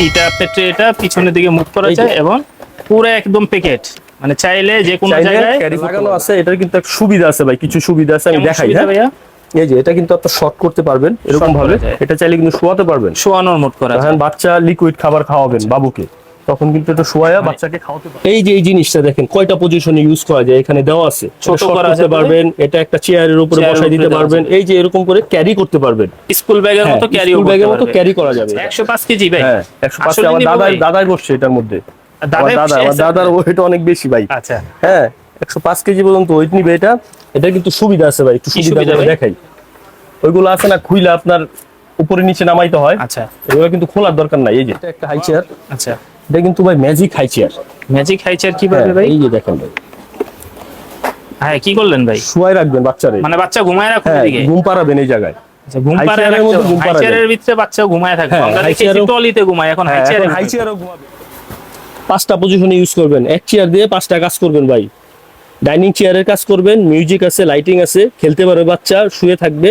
এটা পেটে এটা পিছনের দিকে মুখ করা যায় এবং পুরো একদম প্যাকেট মানে চাইলে যে কোনো জায়গায় লাগানো আছে এটার কিন্তু একটা সুবিধা আছে ভাই কিছু সুবিধা আছে আমি দেখাই হ্যাঁ? ভাইয়া? এই যে এটা কিন্তু আপনার শর্ট করতে পারবেন এরকম ভাবে এটা চাইলে কিন্তু শোয়াতে পারবেন। শোয়ানোর মত করা বাচ্চা লিকুইড খাবার খাওয়াবেন বাবুকে। তখন কিন্তু এটা শোয়া বাচ্চাকে খাওয়াতে পারবেন এই যে এই জিনিসটা দেখেন কয়টা পজিশনে ইউজ করা যায়? এখানে দেওয়া আছে। ছোট করতে পারবেন এটা একটা চেয়ারের উপরে বসাই দিতে পারবেন। এই যে এরকম করে ক্যারি করতে পারবেন। স্কুল ব্যাগের মতো ক্যারি স্কুল ব্যাগের মতো ক্যারি করা যাবে এটা। একশো পাঁচ কেজি ভাই হ্যাঁ একশো পাঁচটা আমার দাদাই বসছে এটার মধ্যে। দাদা আমার দাদার ওয়েট অনেক বেশি ভাই। আচ্ছা। হ্যাঁ একশো পাঁচ কেজি পর্যন্ত ওয়েট নিবে এটা। এটা কিন্তু সুবিধা আছে ভাই একটু সুবিধা দেখাই। ওইগুলো আছে না খুইলে আপনার উপরে নিচে নামাইতে হয়। আচ্ছা। এগুলো কিন্তু খোলার দরকার নাই এই যে। এটা একটা হাই চেয়ার আচ্ছা। এটা কিন্তু ভাই magic high chair magic high chair কীভাবে ভাই? এই যে দেখেন ভাই। হ্যাঁ কি করলেন ভাই? শুয়াই রাখবেন বাচ্চারে। মানে বাচ্চা ঘুমায় রাখুন হ্যাঁ এদিকে? ঘুম পাড়াবেন এই জায়গায়। হাই হাই হাই পাঁচটা পজিশনে ইউজ করবেন। এক চেয়ার দিয়ে পাঁচটা কাজ করবেন ভাই। ডাইনিং চেয়ারের কাজ করবেন। মিউজিক আছে লাইটিং আছে। খেলতে পারবে বাচ্চা শুয়ে থাকবে।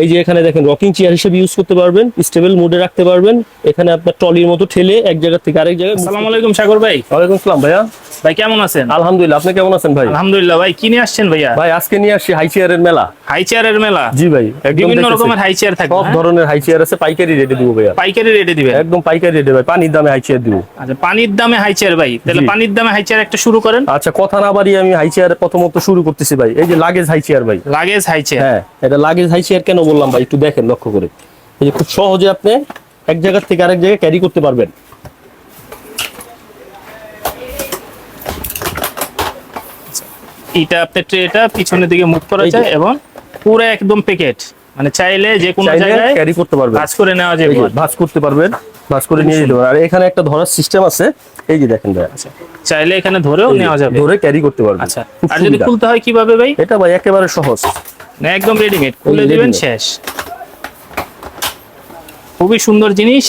এই যে এখানে দেখেন রকিং চেয়ার হিসেবে ইউজ করতে পারবেন স্টেবল মোডে রাখতে পারবেন। এখানে আপনার টলির মতো ঠেলে এক জায়গা থেকে আরেক জায়গায় আসসালামু আলাইকুম সাগর ভাই। ওয়ালাইকুম আসসালাম ভাইয়া। ভাই কেমন আছেন? আলহামদুলিল্লাহ আপনি কেমন আছেন ভাই? আলহামদুলিল্লাহ ভাই কি নিয়ে আসছেন ভাইয়া? ভাই আজকে নিয়ে আসছি হাই চেয়ারের মেলা। হাই চেয়ারের মেলা? জি ভাই একদম বিভিন্ন রকমের হাই চেয়ার থাকে সব হ্যাঁ? ধরনের হাই চেয়ার আছে পাইকারি রেটে দিব ভাইয়া। পাইকারি রেটে দিবেন? একদম পাইকারি রেটে ভাই পানির দামে হাই চেয়ার দিব। আচ্ছা পানির দামে হাই চেয়ার ভাই তাহলে পানির দামে হাই চেয়ার একটা শুরু করেন। আচ্ছা কথা না বাড়িয়ে আমি হাই চেয়ার প্রথমত শুরু করতেছি ভাই। এই যে লাগেজ হাই চেয়ার ভাই। লাগেজ হাই চেয়ার হ্যাঁ এটা লাগেজ হাই চেয়ার কেন বললাম ভাই একটু দেখেন লক্ষ্য করে। এই যে খুব সহজে আপনি এক জায়গা থেকে আরেক জায়গায় ক্যারি করতে পারবেন। এটা আপনার ট্রেটা পিছনের দিকে মুভ করা যায় এবং পুরো একদম প্যাকেট মানে চাইলে যে কোনো জায়গায় ক্যারি করতে পারবেন। কাজ করে নেওয়া যাবে ভাঁজ করতে পারবেন ভাঁজ করে নিয়ে যেতে পারবেন। আর এখানে একটা ধরার সিস্টেম আছে। এই যে দেখেন ভাই আচ্ছা চাইলে এখানে ধরেও নেওয়া যাবে। ধরে ক্যারি করতে পারবেন। আচ্ছা আর যদি খুলতে হয় কীভাবে ভাই? এটা ভাই একেবারে সহজ। না একদম রেডিমেড খুলে দিবেন? শেষ। খুবই সুন্দর জিনিস।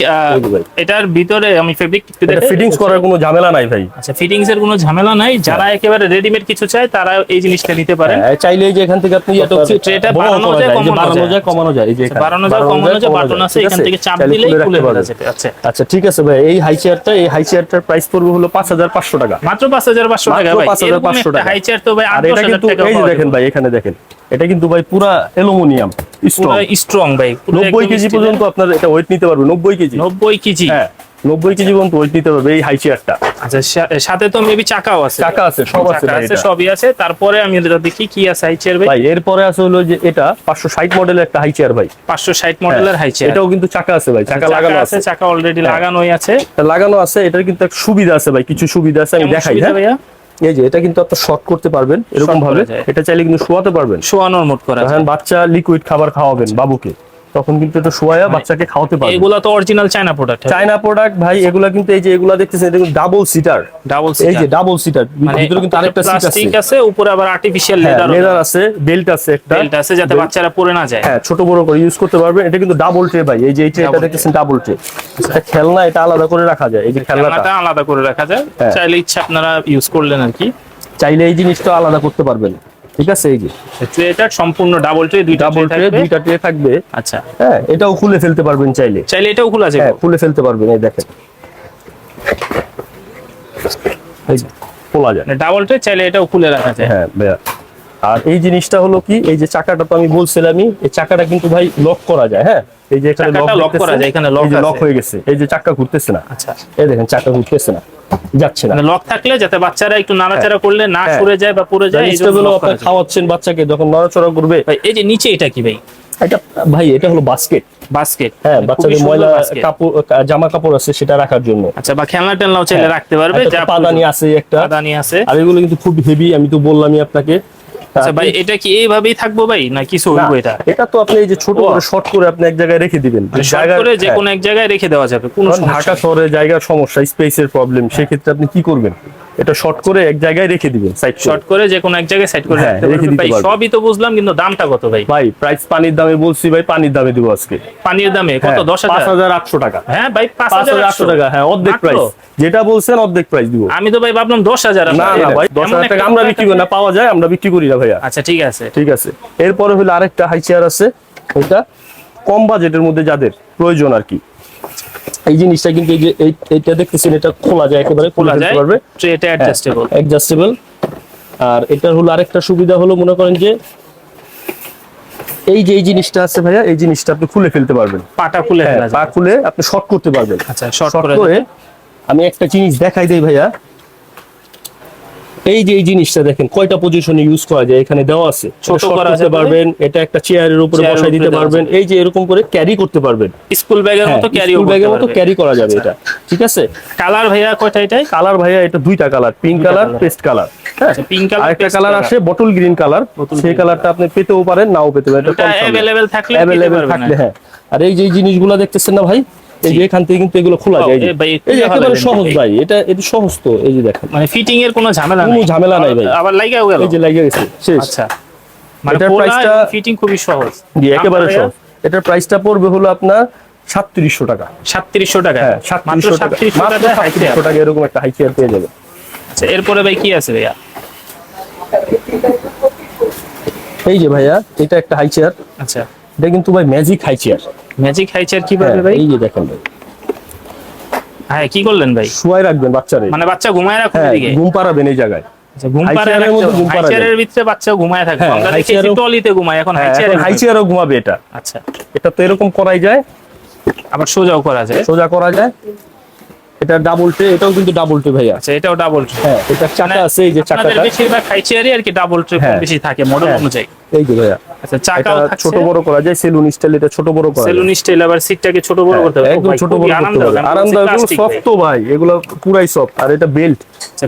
এটার ভিতরে আমি ফেব্রিক ফিটিংস করার কোনো ঝামেলা নাই ভাই। আচ্ছা ফিটিংস এর কোনো ঝামেলা নাই। যারা একেবারে রেডিমেড কিছু চায় তারা এই জিনিসটা নিতে পারেন। হ্যাঁ, চাইলে যে এখান থেকে আপনি এটা ট্রেটা বাড়ানো যায়, বাড়ানো যায়। কমানো যায় এই যে এখানে। বাড়ানো যায় কমানো যায় বাটন আছে এখান থেকে চাপ দিলেই খুলে। যাবে আচ্ছা আচ্ছা ঠিক আছে ভাই এই হাই চেয়ারটা এই হাই চেয়ারটার প্রাইস পড়বে হলো পাঁচ হাজার পাঁচশো টাকা। মাত্র পাঁচ হাজার পাঁচশো টাকা মাত্র ভাই। 5,500 টাকা। হাই চেয়ার তো ভাই আট আর দশ এটা হাজার কিন্তু টাকা এই দেখেন ভাই এখানে দেখেন। এটা কিন্তু ভাই পুরা অ্যালুমিনিয়াম স্ট্রং ভাই নব্বই কেজি পর্যন্ত আপনার এটা ওয়েট নিতে পারবে নব্বই কেজি। নব্বই কেজি। হ্যাঁ নব্বই কেজি পর্যন্ত ওয়েট নিতে পারবে এই হাই চেয়ারটা আচ্ছা সাথে তো মেবি চাকাও আছে। চাকা আছে সব আছে সবই আছে। তারপরে আমি এটা দেখি কি আছে হাই চেয়ার ভাই। ভাই এরপরে আছে হলো যে এটা পাঁচশো ষাট মডেলের একটা হাই চেয়ার ভাই। পাঁচশো ষাট মডেলের হাই চেয়ার এটাও কিন্তু চাকা আছে ভাই চাকা লাগানো আছে চাকা অলরেডি হ্যাঁ। লাগানোই আছে। লাগানো আছে এটার কিন্তু একটা সুবিধা আছে ভাই কিছু সুবিধা আছে আমি দেখাই হ্যাঁ। ভাইয়া? এই যে এটা কিন্তু আপনি শর্ট করতে পারবেন এরকম ভাবে। এটা চাইলে কিন্তু শোয়াতে পারবেন। শোয়ানোর মত করা বাচ্চা লিকুইড খাবার খাওয়াবেন বাবুকে। তখন কিন্তু এটা শোয়া বাচ্চাকে খাওয়াতে পারবেন এগুলা তো original China product China product ভাই এগুলা কিন্তু এই যে এগুলা দেখতেছেন এটা ডাবল সিটার ডাবল সিটার এই যে ডাবল সিটার ভিতরে কিন্তু আরেকটা সিট আছে। প্লাস্টিক আছে উপরে আবার আর্টিফিশিয়াল লেদার লেদার আছে বেল্ট আছে একটা। বেল্ট আছে যাতে বাচ্চারা পরে না যায়। হ্যাঁ ছোট বড় করে ইউজ করতে পারবে। এটা কিন্তু ডাবল ট্রে ভাই। এই যে এই ট্রেটা Double দেখতেছেন ডাবল ট্রে এটা খেলনা এটা আলাদা করে রাখা যায়। এই যে খেলনাটা। খেলনাটা আলাদা করে রাখা যায়। হ্যাঁ। চাইলে ইচ্ছা আপনারা ইউজ করলেন আর কি। চাইলে এই জিনিসটা আলাদা করতে পারবেন। ঠিক আছে এই যে। ট্রেটা সম্পূর্ণ ডাবল ট্রে দুইটা ডাবল ট্রে দুইটা ট্রে থাকবে। আচ্ছা। হ্যাঁ এটাও খুলে ফেলতে পারবেন চাইলে। চাইলে এটাও খোলা যাবে হ্যাঁ খুলে ফেলতে পারবেন এই দেখেন। এই খোলা যায়। ডাবল ট্রে চাইলে এটাও খুলে রাখা যায়। হ্যাঁ। আর এই জিনিসটা হলো কি এই যে চাকাটা তো আমি বলছিলামই এই চাকাটা কিন্তু ভাই লক করা যায় হ্যাঁ? এই যে এখানে লক করা যায়, এখানে লক হয়ে গেছে এই যে চাকা ঘুরতেছে না। আচ্ছা। এই দেখেন চাকা ঘুরতেছে না। যাচ্ছে না। মানে লক থাকলে যাতে বাচ্চারা একটু নাড়াচাড়া করলে না হ্যাঁ। সরে যায় বা পড়ে যায় আপনি খাওয়াচ্ছেন বাচ্চাকে যখন নড়াচড়া করবে। এই যে নিচে এটা কি ভাই? এটা ভাই এটা হলো বাস্কেট বাস্কেট হ্যাঁ বাচ্চাদের ময়লা কাপড় জামা কাপড় আছে সেটা রাখার জন্য। আচ্ছা বা খেলনা টেলনাও চাইলে হ্যাঁ। রাখতে পারবে যা পাদানি আছে একটা। পাদানি আছে। আর এগুলো কিন্তু খুব হেভি আমি তো বললামই আপনাকে। আচ্ছা ভাই এটা কি এইভাবেই থাকব ভাই না কিছু হইবো এটা? এটা তো আপনি এই যে ছোট করে শর্ট করে আপনি এক জায়গায় রেখে দিবেন। জায়গা করে যে হ্যাঁ। কোনো এক জায়গায় রেখে দেওয়া যাবে কোনো ঢাকা শহরে জায়গার সমস্যা স্পেসের প্রবলেম সেক্ষেত্রে আপনি কি করবেন? এটা শর্ট করে এক জায়গায় রেখে দিবেন সাইড শর্ট করে যে কোনো এক জায়গায় সেট করে হ্যাঁ, রাখতে রেখে দিতে ভাই সবই তো বুঝলাম কিন্তু দামটা কত ভাই? ভাই প্রাইস পানির দামে বলছি ভাই পানির দামে দিব আজকে। পানির দামে কত? হ্যাঁ, দশ পাঁচ হাজার হাজার আটশো টাকা। হ্যাঁ ভাই পাঁচ পাঁচ হাজার হাজার আটশো। টাকা হ্যাঁ অর্ধেক প্রাইস যেটা বলছেন অর্ধেক প্রাইস দিব। আমি তো ভাই ভাবলাম দশ হাজার না না ভাই দশ হাজার টাকা আমরা বিক্রি করি না পাওয়া যায় আমরা বিক্রি করি না ভাইয়া। আচ্ছা ঠিক আছে। ঠিক আছে। এরপরে হলো আরেকটা হাই চেয়ার আছে। ওইটা কম বাজেটের মধ্যে যাদের প্রয়োজন আর কি। এই জিনিসটা কিন্তু এই যে এটা দেখতেছেন এটা খোলা যায় একেবারে খোলা যায় পারবে। এটা অ্যাডজাস্টেবল অ্যাডজাস্টেবল আর এটার হলো আরেকটা সুবিধা হলো মনে করেন যে এই যে এই জিনিসটা আছে ভাইয়া এই জিনিসটা আপনি খুলে ফেলতে পারবেন। পাটা খুলে হ্যাঁ, পা খুলে আপনি শর্ট করতে পারবেন। আচ্ছা শর্ট করে আমি একটা জিনিস দেখাই দেই ভাইয়া। এই যে এই জিনিসটা দেখেন কয়টা পজিশনে ইউজ করা যায়? এখানে দেওয়া আছে। ছোট করা করতে পারবেন এটা একটা চেয়ারের উপরে বসাই দিতে পারবেন। এই যে এরকম করে ক্যারি করতে পারবেন। স্কুল ব্যাগের মতো ক্যারি স্কুল ব্যাগের মতো ক্যারি করা যাবে আচ্ছা। এটা ঠিক আছে? কালার ভাইয়া কয়টা এটাই? কালার ভাইয়া এটা দুইটা colour pink colour paste colour হ্যাঁ আচ্ছা, pink colour, আরেকটা কালার। আসে বটল গ্রিন কালার সেই। কালারটা আপনি পেতেও পারেন নাও পেতে পারেন এটা অ্যাভেলেবেল থাকলে পারবেন থাকলে হ্যাঁ। আর এই যে জিনিসগুলো দেখতেছেন না ভাই? এই যে এখান থেকে কিন্তু এগুলো খোলা যায় এই একেবারে সহজ ভাই। এটা এটা সহজ তো এই যে দেখেন। মানে ফিটিং এর কোনো ঝামেলা কোনো ঝামেলা নাই ভাই। আবার লাইগাও গেল? এই যে লাগিয়ে গেছে শেষ। আচ্ছা। মানে এবং ফিটিং খুবই সহজ। জি একেবারে সহজ। এটার প্রাইসটা পড়বে হলো আপনার সাতত্রিশশো টাকা। সাতত্রিশশো টাকা? হ্যাঁ সাতত্রিশশো টাকা। সাতত্রিশশো টাকা এরকম একটা হাই চেয়ার পেয়ে যাবে আচ্ছা এরপরে ভাই কি আছে ভাইয়া? এই যে ভাইয়া এটা একটা হাই চেয়ার আচ্ছা। এটা কিন্তু ভাই magic high chair magic high chair কীভাবে ভাই? এই যে দেখেন ভাই। হ্যাঁ কি করলেন ভাই? শুয়াই রাখবেন বাচ্চারে। মানে বাচ্চা ঘুমায় রাখুন হ্যাঁ এদিকে। ঘুম পাড়াবেন এই জায়গায়। আচ্ছা, হ্যাঁ, হ্যাঁ, ঘুমাবে এটা। আচ্ছা। এটা তো এরকম করাই যায়। আবার সোজাও করা যায়। সোজা করা যায়। এটা ডাবল ট্রে এটাও কিন্তু ডাবল ট্রে ভাইয়া। আচ্ছা এটাও ডাবল ট্রে হ্যাঁ এটা চাকা আছে এই যে চাকাটা। বেশিরভাগ হাই চেয়ারই আর কি ডাবল ট্রে হ্যাঁ। বেশি থাকে মডেল হ্যাঁ। অনুযায়ী। এই যে ভাইয়া। আচ্ছা চাকাটা চাকাও ছোট বড় করা যায় সেলুন স্টাইল এটা ছোট বড় করা সেলুন স্টাইল আবার সিটটাকে ছোট বড় করতে হবে। হ্যাঁ, একদম ভাই, ছোট বড় করতে বলছি আরামদায়ক এগুলো সফট তো ভাই। এগুলো পুরাই সফট আর এটা বেল্ট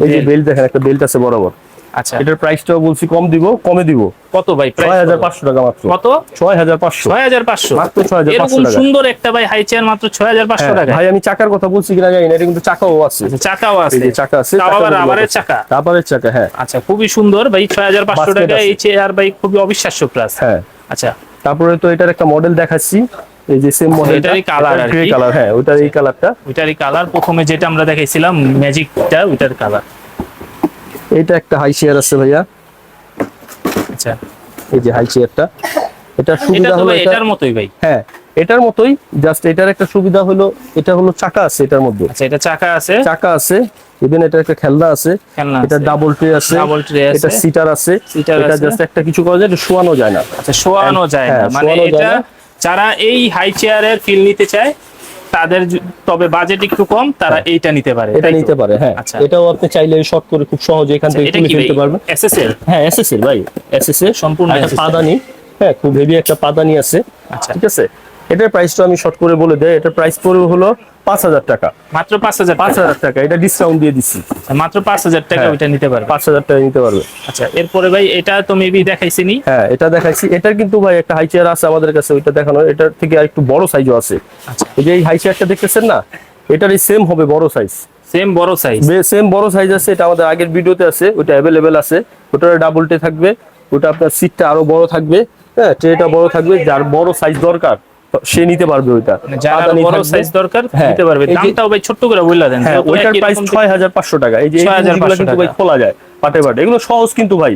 এই যে বেল্ট দেখেন একটা বেল্ট আছে বরাবর। আচ্ছা। এটার প্রাইসটাও বলছি কম দিব কমে দিব। কত ভাই ছয় হাজার পাঁচশো টাকা মাত্র। কত? ছয় হাজার পাঁচশো। ছয় হাজার পাঁচশো। মাত্র 6,500 এরকম টাকা। সুন্দর একটা ভাই হাই চেয়ার মাত্র ছয় হাজার পাঁচশো টাকা। ভাই আমি চাকার কথা বলছি কিনা জানি না এটা কিন্তু চাকাও আছে। আচ্ছা, চাকাও আছে। চাকা আছে আবার চাকার চাকা? রাবারের চাকা হ্যাঁ। আচ্ছা খুবই সুন্দর ভাই ছয় হাজার পাঁচশো টাকা। এই চেয়ার ভাই খুবই অবিশ্বাস্য প্লাস হ্যাঁ। আচ্ছা। তারপরে তো এটার একটা মডেল দেখাচ্ছি। এই যে সেম মডেল এটারই colour আর। কালার হ্যাঁ ওটার এই কালারটা ওইটারই কালার প্রথমে যেটা আমরা দেখাইছিলাম ম্যাজিকটা ওইটার কালার এটা একটা হাই চেয়ার আছে ভাইয়া। আচ্ছা। এই যে হাই চেয়ারটা এটা সুবিধা হলো এটা এটার মতোই ভাই। হ্যাঁ এটার মতোই। জাস্ট এটার একটা সুবিধা হলো এটা হলো চাকা আছে এটার মধ্যে। আচ্ছা এটা চাকা আছে। চাকা আছে। ইভেন এটা একটা খেলনা আছে। খেলনা এটা ডাবল ট্রে আছে। ডাবল ট্রে আছে। এটা সিটার আছে এটা জাস্ট একটা কিছু করা যায় এটা শোয়ানো যায় না। আচ্ছা শোয়ানো যায় না। হ্যাঁ, মানে এটা। যারা এই হাই চেয়ারের ফিল নিতে চায় তাদের তবে বাজেট একটু কম তারা এইটা নিতে পারে এটা নিতে পারে হ্যাঁ। আচ্ছা। এটাও আপনি চাইলে শর্ট করে খুব সহজে এখান থেকে তুমি তুলে পারবে ফেলতে পারবেন। এসএসএল হ্যাঁ এসএসএল ভাই এসএসএল সম্পূর্ণ একটা পাদানি। হ্যাঁ খুব হেভি একটা পাদানি আছে আচ্ছা। ঠিক আছে? এটার প্রাইসটা আমি শর্ট করে বলে দেয় এটার প্রাইস পড়বে হলো পাঁচ হাজার টাকা। মাত্র পাঁচ হাজার পাঁচ হাজার টাকা এটা ডিসকাউন্ট দিয়ে দিচ্ছি মাত্র পাঁচ হাজার টাকা হ্যাঁ। ওইটা নিতে পারবে? পাঁচ হাজার টাকা নিতে পারবে। আচ্ছা এরপরে ভাই এটা তো মেবি দেখাইছি নি হ্যাঁ এটা দেখাইছি। এটার কিন্তু ভাই একটা হাই চেয়ার আছে আমাদের কাছে ওইটা দেখানো। এটার থেকে আর একটু বড় সাইজও আছে। আচ্ছা। এই যে এই হাই চেয়ারটা দেখতেছেন না? এটার এই সেম হবে বড় সাইজ সেম বড় সাইজ সেম বড় সাইজ আছে এটা আমাদের আগের ভিডিওতে আছে ওটা অ্যাভেলেবেল আছে। ওটার ডাবল টে থাকবে। ওটা আপনার সিটটা আরও বড় থাকবে। হ্যাঁ ট্রেটা বড় থাকবে যার বড় সাইজ দরকার। সে নিতে পারবে ওইটা। মানে যার বড় সাইজ দরকার হ্যাঁ, নিতে পারবে। দামটাও ভাই ছোট্ট করে বললা দেন হ্যাঁ ওইটার প্রাইস রকম ছয় হাজার পাঁচশো টাকা। এই যে 6,500 কিন্তু ভাই খোলা যায় পাটে পাটে। এগুলো সহজ কিন্তু ভাই।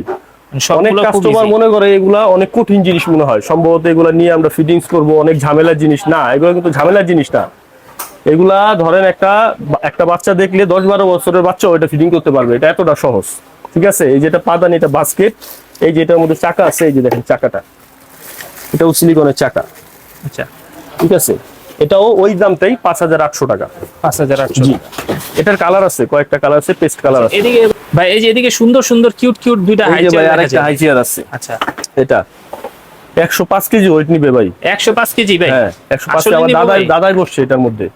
অনেক কাস্টমার মনে করে এগুলা অনেক কঠিন জিনিস মনে হয়। সম্ভবত এগুলা নিয়ে আমরা ফিটিংস করব অনেক ঝামেলার জিনিস। না এগুলো কিন্তু ঝামেলার জিনিস না। এগুলা ধরেন একটা একটা বাচ্চা দেখলে দশ বারো বছরের বাচ্চা ওইটা ফিটিং করতে পারবে। এটা এতটা সহজ। ঠিক আছে? এই যেটা পাদান এটা বাস্কেট এই যে এটার মধ্যে চাকা আছে এই যে দেখেন চাকাটা। এটাও সিলিকনের চাকা। আচ্ছা। ঠিক আছে? এটাও ওই দামটাই পাঁচ হাজার আটশো টাকা। পাঁচ হাজার আটশো এটার কালার আছে কয়েকটা কালার আছে পেস্ট কালার আছে। এদিকে ভাই এই যে এদিকে সুন্দর সুন্দর কিউট কিউট দুইটা হাই চেয়ার আছে। আচ্ছা। এটা। একশো পাঁচ কেজি ওয়েট নিবে ভাই। একশো পাঁচ কেজি ভাই? হ্যাঁ একশো পাঁচ আমার দাদাই দাদাই বসছে এটার মধ্যে।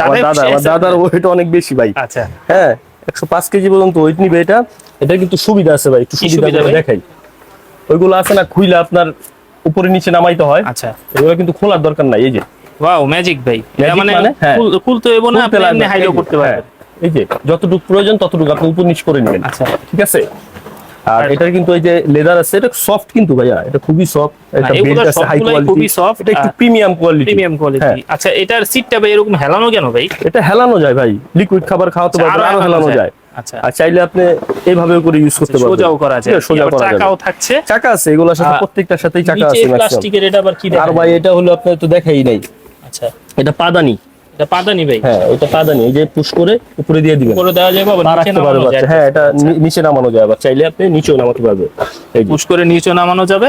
দাদা আমার দাদার ওয়েট অনেক বেশি ভাই। আচ্ছা। হ্যাঁ একশো পাঁচ কেজি পর্যন্ত ওয়েট নিবে এটা। এটা কিন্তু সুবিধা আছে ভাই একটু সুবিধা? দেখাই। ওইগুলো আছে না খুইলে আপনার উপরে নিচে নামাইতে হয়। আচ্ছা। এগুলো কিন্তু খোলার দরকার নাই এই যে। ওয়াও ম্যাজিক ভাই। এটা মানে মানে? হ্যাঁ। খুলতে হইব না আপনি এমনি হাইলো করতে হ্যাঁ, পারবেন। এই যে যতটুকু প্রয়োজন ততটুকু আপনি উপর নিচ করে নেবেন। আচ্ছা। ঠিক আছে? আর এটার কিন্তু এই যে লেদার আছে এটা সফট কিন্তু ভাইয়া এটা খুবই সফট এটা বেল্ট আছে হাই কোয়ালিটি খুবই soft, এটা একটু প্রিমিয়াম কোয়ালিটি প্রিমিয়াম কোয়ালিটি আচ্ছা এটার সিটটা ভাই এরকম হেলানো কেন ভাই? এটা হেলানো যায় ভাই লিকুইড খাবার খাওয়াতে আচ্ছা, পারবেন আরও হেলানো যায়। আচ্ছা। আর চাইলে আপনি এইভাবে করে ইউজ করতে পারবেন সোজাও করা যায়। আছে, সোজা করা চাকাও থাকছে। চাকা আছে এগুলোর সাথে প্রত্যেকটার সাথেই চাকা আছে প্লাস্টিকের এটা আবার কি আর ভাই এটা হলো আপনার তো দেখাই নাই। আচ্ছা। এটা পাদানি। এটা এটা পাদানি ভাই। হ্যাঁ এটা পাদানি। এই যে পুশ করে উপরে দিয়ে দিবেন। করে দেওয়া যাবে আবার নিচে নামানো বাচ্চা। হ্যাঁ এটা নিচে নামানো যায় আবার। চাইলে আপনি নিচেও নামাতে পারবে। এই পুশ করে নিচে নামানো যাবে।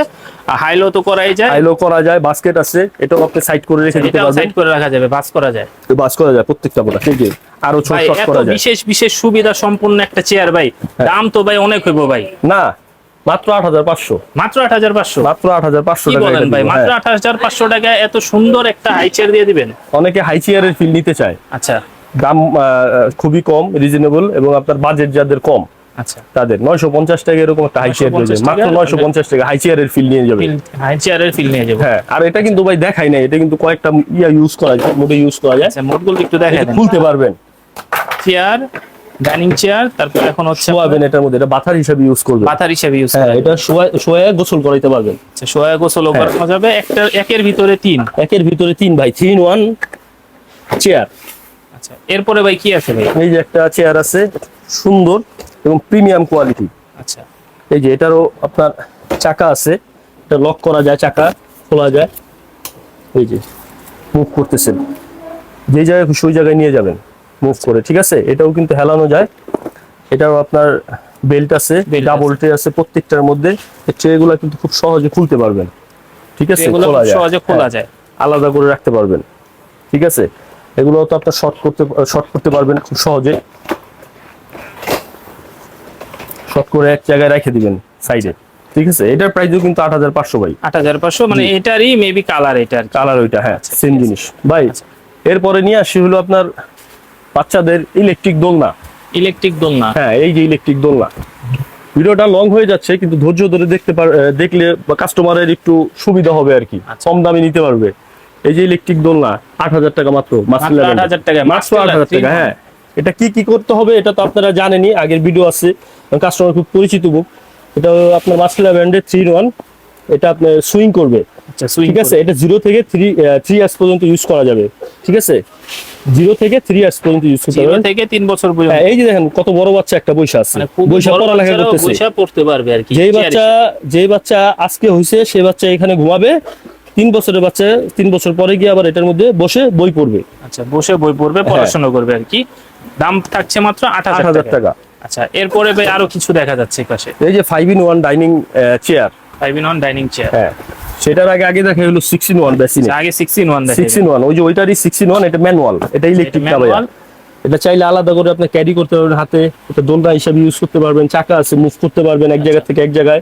আর হাইলো তো করাই যায়। হাইলো করা যায় বাস্কেট আছে। এটাও আপনি সাইড করে রেখে দিতে পারবেন। সাইড করে রাখা যাবে বাস করা যায়। বাস করা যায় প্রত্যেকটা প্রোডাক্ট এই যে আরও ছোট করা যায়। হ্যাঁ। বিশেষ বিশেষ সুবিধা সম্পূর্ণ একটা চেয়ার ভাই। দাম তো ভাই অনেক হইব ভাই। না মাত্র আট হাজার পাঁচশো। মাত্র আট হাজার পাঁচশো। মাত্র আট হাজার পাঁচশো টাকা বলেন ভাই? মাত্র হ্যাঁ। আট হাজার পাঁচশো টাকায় এত সুন্দর একটা হাই চেয়ার দিয়ে দিবেন? অনেকে হাই চেয়ারের ফিল নিতে চায়। আচ্ছা। দাম খুবই কম রিজনেবল এবং আপনার বাজেট যাদের কম আচ্ছা। তাদের। নয়শো পঞ্চাশ টাকা এরকম একটা হাই চেয়ার 950 মাত্র নয়শো পঞ্চাশ টাকা হাই চেয়ারের ফিল নিয়ে যাবে হাই চেয়ারের ফিল নিয়ে যাব। হ্যাঁ আর এটা কিন্তু ভাই দেখাই নাই এটা কিন্তু কয়েকটা ইয়া ইউজ করা যায় মোটে ইউজ করা যায়। আচ্ছা মোটগুলো একটু দেখা এটা খুলতে পারবেন। চেয়ার ডাইনিং চেয়ার তারপর এখন হচ্ছে শোয়াবেন এটার মধ্যে এটা বাথার হিসাবে ইউজ করবেন। পাথার হিসেবে ইউজ হ্যাঁ এটা শোয়া শোয়া গোসল করাইতে পারবেন। আচ্ছা সোয়া গোসল হ্যাঁ। করানো যাবে। একটা একের ভিতরে তিন। একের ভিতরে তিন ভাই ইন ওয়ান চেয়ার আচ্ছা এরপরে ভাই কি আছে ভাই? এই যে একটা চেয়ার আছে সুন্দর এবং প্রিমিয়াম কোয়ালিটি আচ্ছা। এই যে এটারও আপনার চাকা আছে এটা লক করা যায় চাকা খোলা যায়। এই যে মুভ করতেছেন। যে জায়গায় ওই জায়গায় নিয়ে যাবেন। মুভ করে ঠিক আছে? এটাও কিন্তু হেলানো যায়। এটাও আপনার বেল্ট আছে ডাবল ট্রে আছে প্রত্যেকটার মধ্যে। ট্রেগুলো কিন্তু খুব সহজে খুলতে পারবেন। ঠিক আছে? খোলা যায়। সহজে খোলা হ্যাঁ, যায়। আলাদা করে রাখতে পারবেন। ঠিক আছে? এগুলো তো আপনার শর্ট করতে শর্ট করতে পারবেন খুব সহজে। শর্ট করে এক জায়গায় রেখে দিবেন সাইডে ঠিক আছে? এটার প্রাইসও কিন্তু আট হাজার পাঁচশো ভাই। আট হাজার পাঁচশো মানে এটারই মেবি কালার এটা আর কি। কালার ওইটা হ্যাঁ আচ্ছা, সেম জিনিস। ভাই এরপরে নিয়ে আসি হলো আপনার বাচ্চাদের ইলেকট্রিক দোলনা। ইলেকট্রিক দোলনা। হ্যাঁ এই যে ইলেকট্রিক দোলনা। ভিডিওটা লং হয়ে যাচ্ছে কিন্তু ধৈর্য ধরে দেখতে পার দেখলে কাস্টমারের একটু সুবিধা হবে আর কি। আচ্ছা। কম দামে নিতে পারবে। এই যে ইলেকট্রিক দোলনা আট হাজার টাকা মাত্র মাত্র 8,000 টাকা, মাত্র আট হাজার টাকা হ্যাঁ। এটা কি কি করতে হবে এটা তো আপনারা জানেনই আগের ভিডিও আছে। কাস্টমার খুব পরিচিত বুক। এটা আপনার মাস্কুলা ব্র্যান্ডের থ্রি ওয়ান এটা আপনার সুইং করবে। আচ্ছা ঠিক আছে এটা জিরো থেকে থ্রি থ্রি ইয়ার্স পর্যন্ত ইউজ করা যাবে ঠিক আছে? জিরো থেকে থ্রি ইয়ার্স পর্যন্ত ইউজ করতে থেকে তিন বছর পর্যন্ত। হ্যাঁ এই যে দেখেন কত বড় বাচ্চা একটা বৈশা আছে। মানে বৈশা পড়ালেখা করতেছে। বইসা পড়তে পারবে আর কি যেই বাচ্চা যেই বাচ্চা আজকে হয়েছে সে বাচ্চা এখানে ঘুমাবে তিন বছরের বাচ্চা তিন বছর পরে গিয়ে আবার এটার মধ্যে বসে বই পড়বে। আচ্ছা বসে বই পড়বে পড়াশোনা করবে আর কি। দাম থাকছে মাত্র আট হাজার টাকা। আচ্ছা এরপরে আরও কিছু দেখা যাচ্ছে এই পাশে। এই যে five in one dining chair five in one dining chair হ্যাঁ। সেটার আগে আগে দেখা হলো সিক্স ইন ওয়ান বেসিনে আগে six in one six in one ওই যে ওইটারই সিক্স ইন ওয়ান এটা ম্যানুয়াল এটা ইলেকট্রিক manual। এটা চাইলে আলাদা করে আপনি ক্যারি করতে পারবেন হাতে এটা দোলনা হিসাবে ইউজ করতে পারবেন চাকা আছে মুভ করতে পারবেন এক জায়গা থেকে এক জায়গায়।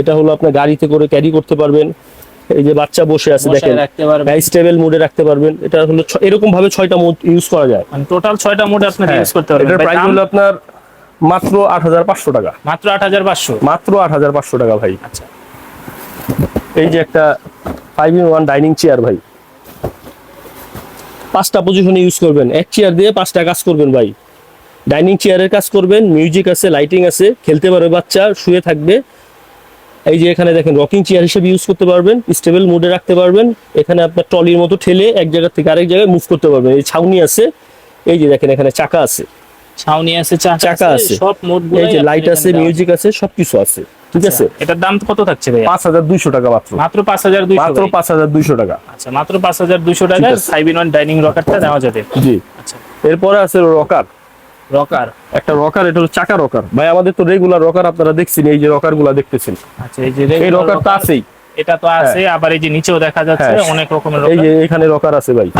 এটা হলো আপনার গাড়িতে করে ক্যারি করতে পারবেন। এই যে বাচ্চা বসে আছে দেখেন স্টেবল মোডে রাখতে পারবেন। এটা হলো এরকম ভাবে ছয়টা মোড ইউজ করা যায়। মানে টোটাল ছয়টা মোড আপনি হ্যাঁ, ইউজ করতে পারবেন। এটার প্রাইস হলো আপনার মাত্র আট হাজার পাঁচশো টাকা। মাত্র আট হাজার পাঁচশো? মাত্র আট হাজার পাঁচশো টাকা ভাই। আচ্ছা। এই যে একটা five in one dining chair ভাই। পাঁচটা পজিশনে ইউজ করবেন। এক চেয়ার দিয়ে পাঁচটা কাজ করবেন ভাই। ডাইনিং চেয়ারের কাজ করবেন মিউজিক আছে লাইটিং আছে খেলতে পারবে বাচ্চা শুয়ে থাকবে। এই যে এখানে দেখেন রকিং চেয়ার হিসেবে ইউজ করতে পারবেন স্টেবল মোডে রাখতে পারবেন। এখানে আপনার ট্রলির মতো ঠেলে এক জায়গা থেকে আরেক জায়গায় মুভ করতে পারবেন। এই ছাউনি আছে এই যে দেখেন এখানে চাকা আছে। ছাউনি আছে চাকা আছে। সব মোড এই যে লাইট আছে মিউজিক আছে সবকিছু আছে। ঠিক আছে? এটার দাম কত থাকছে ভাই পাঁচ হাজার দুইশো টাকা মাত্র। মাত্র পাঁচ হাজার দুইশো মাত্র পাঁচ হাজার দুইশো টাকা। আচ্ছা মাত্র পাঁচ হাজার দুইশো টাকায় আছে। ফাইভ ইন ওয়ান ডাইনিং রকারটা নেওয়া যাবে। জি। আচ্ছা। এরপরে আছে রকার। রকার? একটা রকার এটা হলো চাকা রকার। ভাই আমাদের তো রেগুলার রকার আপনারা দেখছেন এই যে রকারগুলা দেখতেছেন। আচ্ছা এই যে এই regular রকার তো আছেই। এটা তো আছে আবার এই যে নিচেও দেখা যাচ্ছে হ্যাঁ। অনেক রকমের রকার এই যে এখানে রকার আছে ভাই।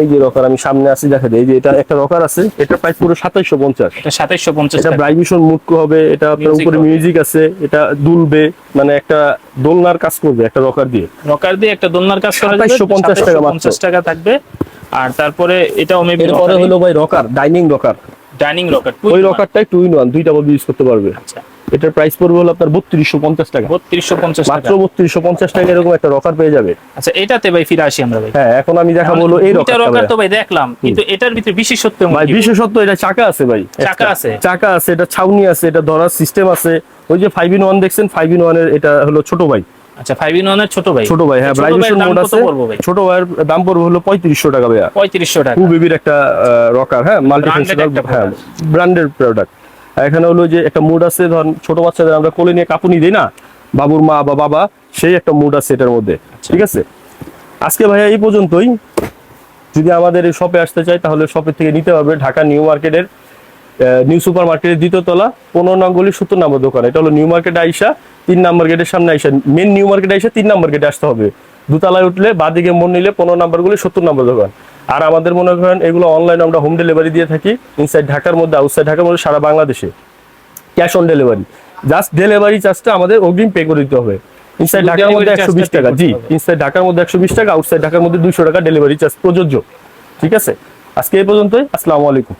এই যে রকার আমি সামনে আছি দেখা যায়। এই যে এটা একটা রকার আছে এটা প্রাইস পুরো সাতাইশশো পঞ্চাশ। এটা সাতাইশশো পঞ্চাশ এটা ব্রাইভিশন মুটকো হবে এটা আপনার উপরে মিউজিক আছে এটা দুলবে মানে একটা দোলনার কাজ করবে একটা রকার দিয়ে। রকার দিয়ে একটা দোলনার কাজ করা সাতাইশো পঞ্চাশ টাকা পঞ্চাশ টাকা থাকবে। আর তারপরে এটা মেবি এরপরে হলো ভাই rocker dining rocker dining rocker ওই রকারটা টু ইন ওয়ান দুইটা বলবি ইউজ করতে পারবে। আচ্ছা। এটার প্রাইস পড়বে হলো আপনার বত্রিশশো পঞ্চাশ টাকা। বত্রিশশো পঞ্চাশ টাকা। মাত্র বত্রিশশো পঞ্চাশ টাকা এরকম একটা রকার পেয়ে যাবে। আচ্ছা এটাতে ভাই ফিরে আসি আমরা ভাই। হ্যাঁ এখন আমি দেখাবো হলো এই রকার তো ভাই দেখলাম কিন্তু এটার ভিতরে বিশেষত্ব ভাই বিশেষত্ব এটা চাকা আছে ভাই চাকা আছে? চাকা আছে এটা ছাউনি আছে এটা ধরার সিস্টেম আছে। ওই যে ফাইভ ইন ওয়ান দেখছেন ফাইভ ইন ওয়ানের এটা হলো ছোট ভাই। আচ্ছা ফাইভ ইন ওয়ানের ছোট ভাই। ছোট ভাই হ্যাঁ ছোট ব্রাইভেশন ভাইয়ের দাম মোড আছে। ছোট ভাইয়ের দাম পড়বে হলো পঁয়ত্রিশশো টাকা ভাইয়া। পঁয়ত্রিশশো টাকা। টু একটা রকার হ্যাঁ মাল্টি Branded হ্যাঁ ব্র্যান্ডেড প্রোডাক্ট এখানে হলো যে একটা মুড আছে ধর ছোট বাচ্চাদের আমরা কোলে নিয়ে কাপুনি দিই না বাবুর মা বা বাবা সেই একটা মুড আছে এটার মধ্যে আচ্ছা। ঠিক আছে? আজকে ভাইয়া এই পর্যন্তই। যদি আমাদের এই শপে আসতে চাই তাহলে শপের থেকে নিতে হবে ঢাকা নিউ মার্কেটের নিউ সুপার মার্কেটের দ্বিতীয় তলা পনেরো নং গলি সত্তর নম্বর দোকান। এটা হলো নিউ মার্কেট আইসা তিন নম্বর গেটের সামনে আইসা মেন নিউ মার্কেটে আইসা তিন নম্বর গেটে আসতে হবে। দুতলায় উঠলে বাদিকে মন নিলে পনেরো নম্বর গলি সত্তর নম্বর দোকান। আর আমাদের মনে করেন এগুলো অনলাইনে আমরা হোম ডেলিভারি দিয়ে থাকি ইনসাইড ঢাকার মধ্যে আউটসাইড ঢাকার মধ্যে সারা বাংলাদেশে। Cash on delivery just delivery চার্জটা আমাদের অগ্রিম পে করে দিতে হবে। ইনসাইড ঢাকার মধ্যে একশো বিশ টাকা জি। ইনসাইড ঢাকার মধ্যে একশো বিশ টাকা আউটসাইড ঢাকার মধ্যে দুইশো টাকা ডেলিভারি চার্জ প্রযোজ্য। ঠিক আছে? আজকে এই পর্যন্তই আসসালামু আলাইকুম।